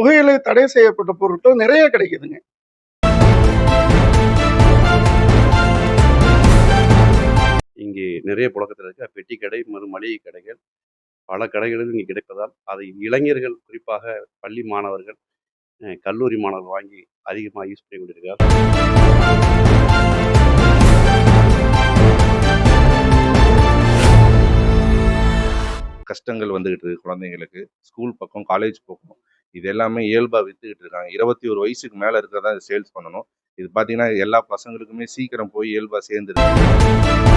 புகையிலை தடை செய்யப்பட்ட பொருட்கள் நிறைய கிடைக்குதுங்க. இங்கே நிறைய புழக்கத்தில் இருக்க. பெட்டி கடை மற்றும் மளிகை கடைகள். பல கடைகளில் இங்கே கிடைப்பதால் அதை இளைஞர்கள் குறிப்பாக பள்ளி மாணவர்கள் கல்லூரி மாணவர்கள் வாங்கி அதிகமாக யூஸ் பண்ணி கொண்டிருக்கிறார் கஷ்டங்கள் வந்துகிட்டு இருக்கு குழந்தைங்களுக்கு. ஸ்கூல் பக்கம் காலேஜ் பக்கம். இது எல்லாமே இயல்பாக வித்துக்கிட்டு இருக்காங்க. இருபத்தி ஒரு வயசுக்கு மேலே இருக்கிறதா சேல்ஸ் பண்ணணும். இது பார்த்தீங்கன்னா எல்லா பசங்களுக்குமே சீக்கிரம் போய் இயல்பாக சேர்ந்துருக்கு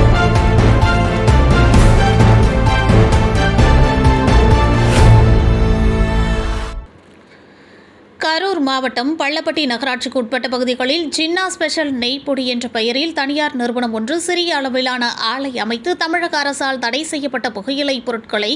மாவட்டம் பள்ளப்பட்டி நகராட்சிக்கு உட்பட்ட பகுதிகளில் ஜின்னா ஸ்பெஷல் நெய் பொடி என்ற பெயரில் தனியார் நிறுவனம் ஒன்று சிறிய அளவிலான ஆலை அமைத்து தமிழக அரசால் தடை செய்யப்பட்ட புகையிலை பொருட்களை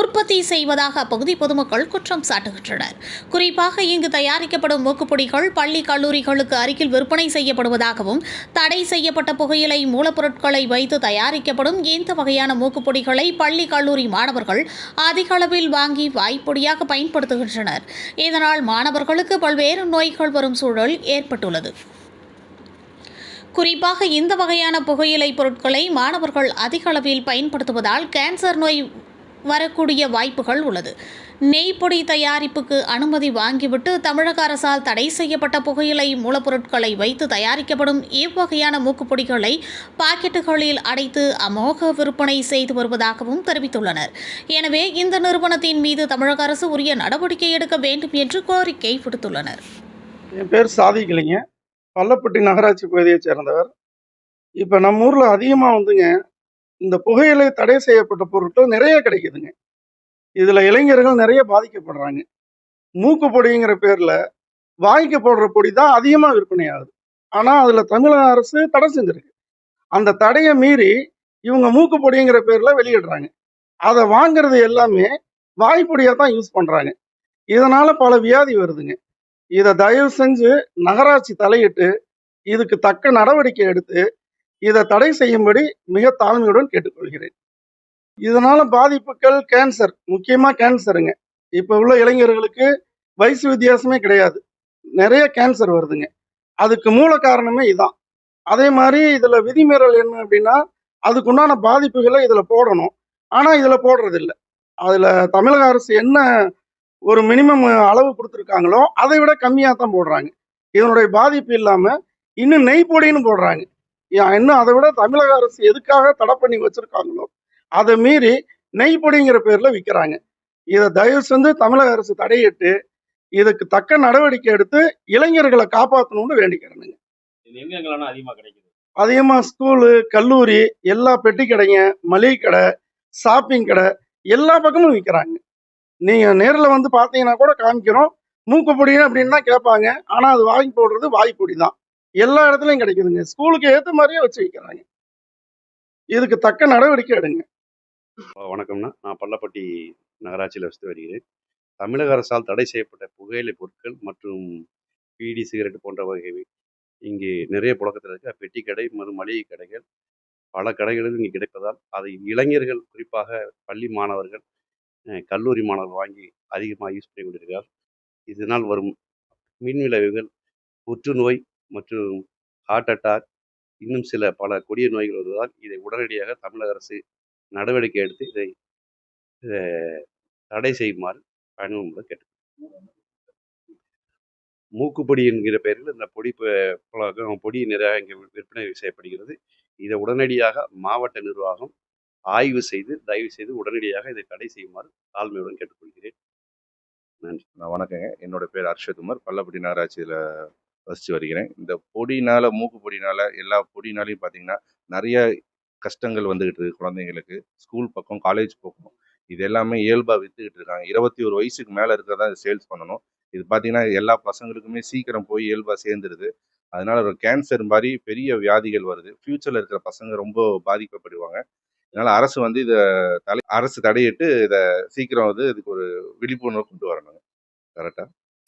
உற்பத்தி செய்வதாக அப்பகுதி பொதுமக்கள் குற்றம் சாட்டுகின்றனர். குறிப்பாக இங்கு தயாரிக்கப்படும் மூக்குப்பொடிகள் பள்ளி கல்லூரிகளுக்கு அருகில் விற்பனை செய்யப்படுவதாகவும் தடை செய்யப்பட்ட புகையிலை மூலப்பொருட்களை வைத்து தயாரிக்கப்படும் இந்த வகையான மூக்குப்பொடிகளை பள்ளி கல்லூரி மாணவர்கள் அதிக அளவில் வாங்கி வாய்ப்பொடியாக பயன்படுத்துகின்றனர். இதனால் மாணவர்களுக்கு பல்வேறு நோய்கள் வரும் சூழல் ஏற்பட்டுள்ளது. குறிப்பாக இந்த வகையான புகையிலை பொருட்களை மாணவர்கள் அதிக அளவில் பயன்படுத்துவதால் கேன்சர் நோய் வரக்கூடிய வாய்ப்புகள் உள்ளது. நெய்ப்பொடி தயாரிப்புக்கு அனுமதி வாங்கிவிட்டு தமிழக அரசால் தடை செய்யப்பட்ட புகையிலை மூலப்பொருட்களை வைத்து தயாரிக்கப்படும் இவ்வகையான மூக்குப்பொடிகளை பாக்கெட்டுகளில் அடைத்து அமோக விற்பனை செய்து வருவதாகவும் தெரிவித்துள்ளனர். எனவே இந்த நிறுவனத்தின் மீது தமிழக அரசு உரிய நடவடிக்கை எடுக்க வேண்டும் என்று கோரிக்கை விடுத்துள்ளனர். என் பேர் சாதிக்கலைங்க பள்ளப்பட்டி நகராட்சி பகுதியைச் சேர்ந்தவர். இப்போ நம்ம ஊரில் அதிகமாக வந்துங்க இந்த புகையிலை தடை செய்யப்பட்ட பொருட்கள் நிறைய கிடைக்குதுங்க. இதில் இளைஞர்கள் நிறைய பாதிக்கப்படுறாங்க. மூக்கு பொடிங்கிற பேரில் வாய்க்கு போடுற பொடி தான் அதிகமாக விற்பனை ஆகுது. ஆனால் அதில் தமிழக அரசு தடை செஞ்சிருக்கு. அந்த தடையை மீறி இவங்க மூக்கு பொடிங்கிற பேரில் வெளியிடுறாங்க. அதை வாங்குறது எல்லாமே வாய்ப்பொடியாக தான் யூஸ் பண்ணுறாங்க இதனால் பல வியாதி வருதுங்க. இதை தயவு செஞ்சு நகராட்சி தலையிட்டு இதுக்கு தக்க நடவடிக்கை எடுத்து இதை தடை செய்யும்படி மிக தாழ்மையுடன் கேட்டுக்கொள்கிறேன். இதனால பாதிப்புகள் கேன்சர் முக்கியமாக கேன்சருங்க இப்போ உள்ள இளைஞர்களுக்கு வயசு வித்தியாசமே கிடையாது. நிறைய கேன்சர் வருதுங்க. அதுக்கு மூல காரணமே இதான். அதே மாதிரி இதில் விதிமீறல் என்ன அப்படின்னா அதுக்குண்டான பாதிப்புகளை இதில் போடணும். ஆனால் இதில் போடுறது அதில் தமிழக அரசு என்ன ஒரு மினிமம் அளவு கொடுத்துருக்காங்களோ அதை விட கம்மியாக தான் போடுறாங்க. இதனுடைய பாதிப்பு இல்லாமல் இன்னும் நெய் பொடின்னு போடுறாங்க. இன்னும் அதை விட தமிழக அரசு எதுக்காக தடை பண்ணி வச்சிருக்காங்களோ அதை மீறி நெய் பொடிங்கிற பேரில் விற்கிறாங்க இதை தயவு செஞ்சு தமிழக அரசு தடையிட்டு இதுக்கு தக்க நடவடிக்கை எடுத்து இளைஞர்களை காப்பாற்றணும்னு வேண்டிக்கிறேனுங்க. அதிகமாக ஸ்கூலு கல்லூரி எல்லா பெட்டி கடைங்க மளிகை கடை ஷாப்பிங் கடை எல்லா பக்கமும் விற்கிறாங்க நீங்கள் நேரில் வந்து பார்த்தீங்கன்னா கூட காமிக்கிறோம் மூக்குப்பொடி அப்படின்னு தான் கேட்பாங்க. ஆனால் அது வாங்கி போடுறது வாய்ப்பொடி தான் எல்லா இடத்துலையும் கிடைக்குதுங்க. ஸ்கூலுக்கு ஏற்ற மாதிரியே வச்சு வைக்கிறாங்க. இதுக்கு தக்க நடவடிக்கை எடுங்க. வணக்கம்ண்ணா. நான் பள்ளப்பட்டி நகராட்சியில் வசித்து வருகிறேன். தமிழக அரசால் தடை செய்யப்பட்ட புகையிலை பொருட்கள் மற்றும் பீடி சிகரெட் போன்ற வகை இங்கே நிறைய புழக்கத்தில் இருக்க. பெட்டி கடை மற்றும் மளிகை கடைகள் பல கடைகளும் இங்கே கிடைப்பதால் அதை இளைஞர்கள் குறிப்பாக பள்ளி மாணவர்கள் கல்லூரி மாணவர்கள் வாங்கி அதிகமாக யூஸ் பண்ணி கொண்டிருக்கிறார் இதனால் வரும் மின் விளைவுகள் புற்றுநோய் மற்றும் ஹார்ட் அட்டாக் இன்னும் சில பல கொடிய நோய்கள் வருவதால் இதை உடனடியாக தமிழக அரசு நடவடிக்கை எடுத்து இதை தடை செய்யுமாறு பயணம் கேட்டு மூக்குப்பொடி என்கிற பெயரில் இந்த பொடி பழக்கம் பொடி நிறைய இங்கே விற்பனை செய்யப்படுகிறது. இதை உடனடியாக மாவட்ட நிர்வாகம் ஆய்வு செய்து தயவு செய்து உடனடியாக இதை தடை செய்யுமாறு தாழ்மையுடன் கேட்டுக்கொள்கிறேன் நான் வணக்கங்க. என்னோட பேர் அர்ஷகுமார் பல்லப்பட்டி நகராட்சியில் வசித்து வருகிறேன். இந்த பொடினால மூக்கு பொடினால எல்லா பொடினாலையும் பார்த்தீங்கன்னா நிறைய கஷ்டங்கள் வந்துகிட்டு இருக்கு குழந்தைங்களுக்கு. ஸ்கூல் பக்கம் காலேஜ் பக்கம். இது எல்லாமே இயல்பாக வித்துக்கிட்டு இருக்காங்க. இருபத்தி ஒரு வயசுக்கு மேலே இருக்கிறதா சேல்ஸ் பண்ணணும். இது பார்த்தீங்கன்னா எல்லா பசங்களுக்குமே சீக்கிரம் போய் இயல்பாக சேர்ந்துருது. அதனால ஒரு கேன்சர் மாதிரி பெரிய வியாதிகள் வருது. ஃப்யூச்சரில் இருக்கிற பசங்க ரொம்ப பாதிக்கப்படுவாங்க. அதனால அரசு வந்து இதை தலை அரசு தடையிட்டு இதை சீக்கிரம் வந்து இதுக்கு ஒரு விழிப்புணர்வு கொண்டு வரணுங்க கரெக்டாக